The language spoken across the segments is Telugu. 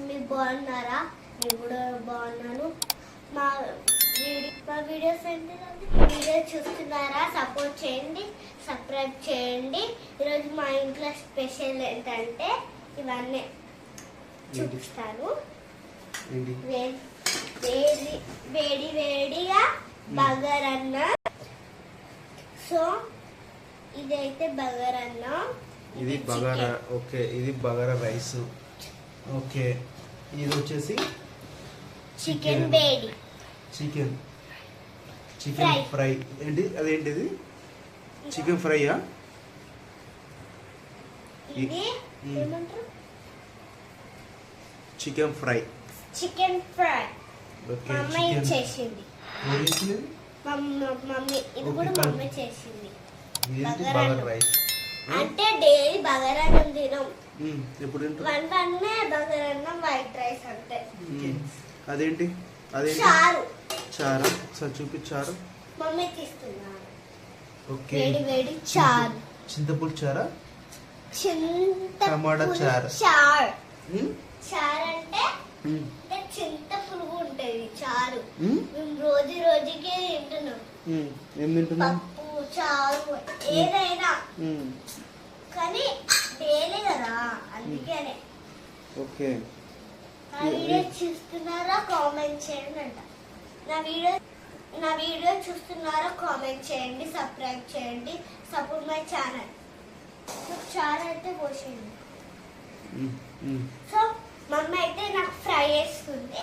మీరు బాగున్నారా? నేను కూడా బాగున్నాను. మా వీడియో మా వీడియోస్ ఏంటిదండి వీడియో చూస్తున్నారా? సపోర్ట్ చేయండి సబ్స్క్రైబ్ చేయండి. ఈరోజు మా ఇంట్లో స్పెషల్ ఏంటంటే ఇవన్నీ చూపిస్తాను. వేడి వేడి వేడిగా బగరన్న. సో ఇదైతే బగరన్న. ఇది బగారా ఓకే ఇది బగారా రైస్. ఓకే. ఇది వచ్చేసి చికెన్. వేడి చికెన్. Chicken fry. ఏంటి? అదేంటిది? Chicken ఫ్రైయా? Chicken fry. Chicken fry. Okay chicken. చేసింది. మమ్మీ ఇది కూడా బగారా బగారా. రైస్. అంటే డైలీ బగారన్నం తినం. ఎప్పుడు? వన్ వన్నే బగారన్నం వైట్ రైస్ అంటే. అదేంటి అదేంటి చారు చారా సార్ చూపించారు మమ్మీ తీస్తున్నారు ఓకే వేడి వేడి చారు చింతపులు చారా చింత టమాటా చారు. చారు. చారు అంటే చింత ఉంటది చారు మ్మ్. రోజు రోజుకే తింటున్నాం. ఏం పప్పు చారు ఏదైనా. కానీ ఓకే. నా వీడియో చూస్తున్నారా కామెంట్ చేయండి అంట. నా వీడియో నా వీడియో చూస్తున్నారా కామెంట్ చేయండి సబ్స్క్రైబ్ చేయండి సపోర్ట్ మై ఛానల్. చాలా అయితే. మ్మ్. సో మమ్మీ అయితే నాకు ఫ్రై చేస్తుంది.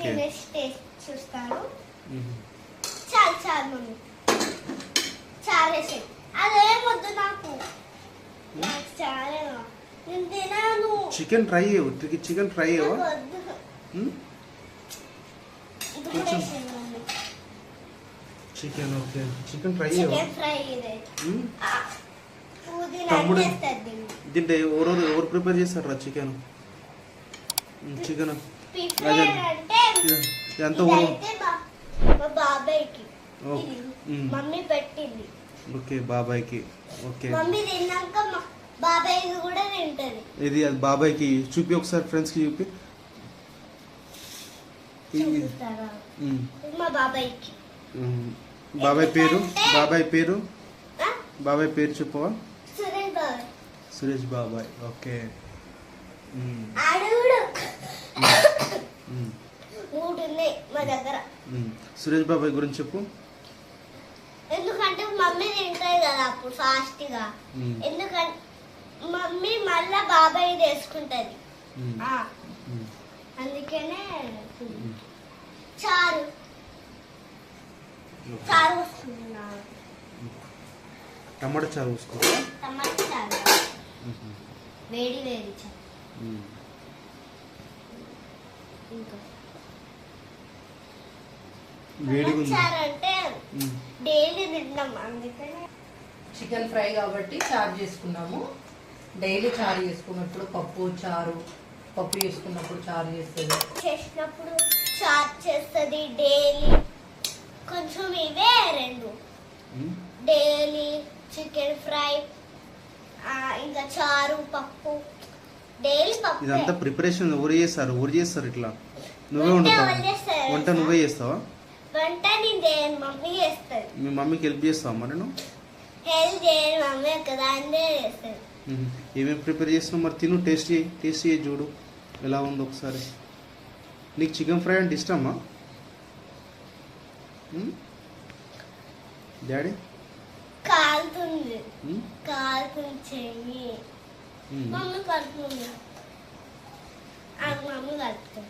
తినేసి టేస్ట్ చూస్తాను. చాలు చాలు మమ్మీ. చాలా వేసేది అదేం వద్దు నాకు నాకు చాలా నేను తినాను చికెన్ ఫ్రై ఉట్టికి చికెన్ ఫ్రై కొంచెం. Chicken okay chicken fry chicken తమ్ముడు. వేస్తారు దీన్ని. దీంట్లో ఎవరు ఎవరు ప్రిపేర్ చేస్తారా చికెన్ చికెన్ ప్రిపేర్ అదే. ఎంత బాబాయ్కి ఓ. మమ్మీ పెట్టింది ఓకే బాబాయ్కి. ఓకే. మమ్మీ తిన్నాక మా బాబాయ్ కూడా తింటది. ఇది అది బాబాయ్కి చూపి ఒకసారి ఫ్రెండ్స్కి చూపి. మా బాబాయ్కి. బాబాయ్ పేరు? బాబాయ్ పేరు? బాబాయ్ పేరు చెప్పవా? సురేష్ బాబాయ్. ఓకే. సురేష్ బాబాయ్ గురించి చెప్పు. కదా అప్పుడు ఫాస్ట్గా మ్మ్. ఎందుకంటే మమ్మీ మళ్ళా బాబాయ్ మ్మ్. అందుకనే. చారు. చారు వస్తుంది నాకు. టమాటా చారు టమాటా చారు. వేడి వేడి చారు. ఇంకా వేడిగా చారు అంటే. డైలీ తింటాం అందుకనే చికెన్ ఫ్రై కాబట్టి చారు చేసుకున్నాము. డైలీ చారు చేసుకున్నప్పుడు పప్పు చారు పప్పు చేసుకున్నప్పుడు చారు చేస్తుంది. చేసినప్పుడు చారు చేస్తుంది డైలీ. కొంచెం ఇవే రెండు. డైలీ చికెన్ ఫ్రై ఇంకా చారు పప్పు. డైలీ పప్పు. ఇదంతా ప్రిపరేషన్ ఎవరు చేస్తారు? ఎవరు చేస్తారు ఇట్లా? నువ్వే వండుతావా? వంట? నువ్వే చేస్తావా? వంట నేను మమ్మీ చేస్తుంది. మీ మమ్మీకి హెల్ప్ చేస్తావా మరి నువ్వు? Help mummy. ఏమేమి ప్రిపేర్ చేస్తున్నావు మరి? తిను టేస్ట్ చేయి టేస్ట్ చేయి చూడు. ఎలా ఉందో ఒకసారి. నీకు చికెన్ ఫ్రై అంటే ఇష్టమా? మ్మ్? డాడీ? కాలుతుంది? కాలుతుంది చెయ్యి. మ్మ్. మమ్మీ కలుపుతుంది. మమ్మీ కలుపుతుంది.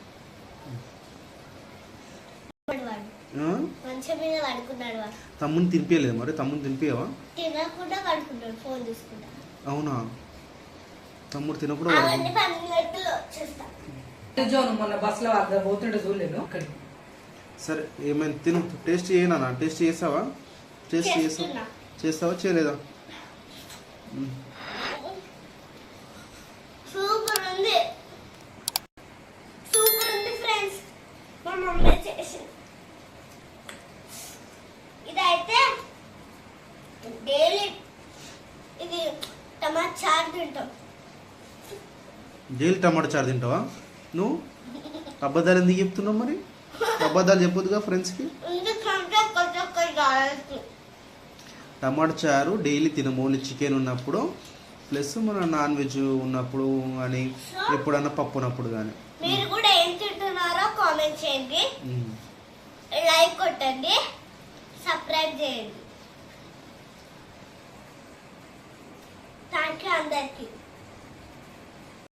తమ్ముని తినిపించలేదు మరి తమ్ముని తినిపించవా తినకుండా పడుకుంటాడు ఫోన్ చూసుకుంటా. అవునా? తమ్ముడు తినకుండా మొన్న బస్సులో అర్థం పోతుంటే చూడలేను అక్కడికి సరే ఏమైనా తిను. టేస్ట్ చేయనా? టేస్ట్ చేసావా? టేస్ట్ చేస్తావా చేస్తున్నా. చేస్తావా? చేయలేదా మ్మ్. సూపర్ ఉంది సూపర్ ఉంది ఫ్రెండ్స్ మా మమ్మీ చేసింది ఇదైతే డైలీ ఇది టమాటా చారు తింటాం జైలు టమాటా చారు తింటావా? నువ్వు? అబద్ధాలు ఎందుకు చెప్తున్నావు మరి? అబద్ధాలు చెప్పొద్దుగా ఫ్రెండ్స్కి? టమాటా చారు డైలీ తినము. ఓన్లీ చికెన్ ఉన్నప్పుడు ప్లస్ మన నాన్ వెజ్ ఉన్నప్పుడు కానీ ఎప్పుడన్నా పప్పు ఉన్నప్పుడు కానీ మీరు కూడా ఏం తింటున్నారో కామెంట్ చేయండి. లైక్ కొట్టండి. సబ్స్క్రైబ్ చేయండి. థ్యాంక్ యూ అందరికీ.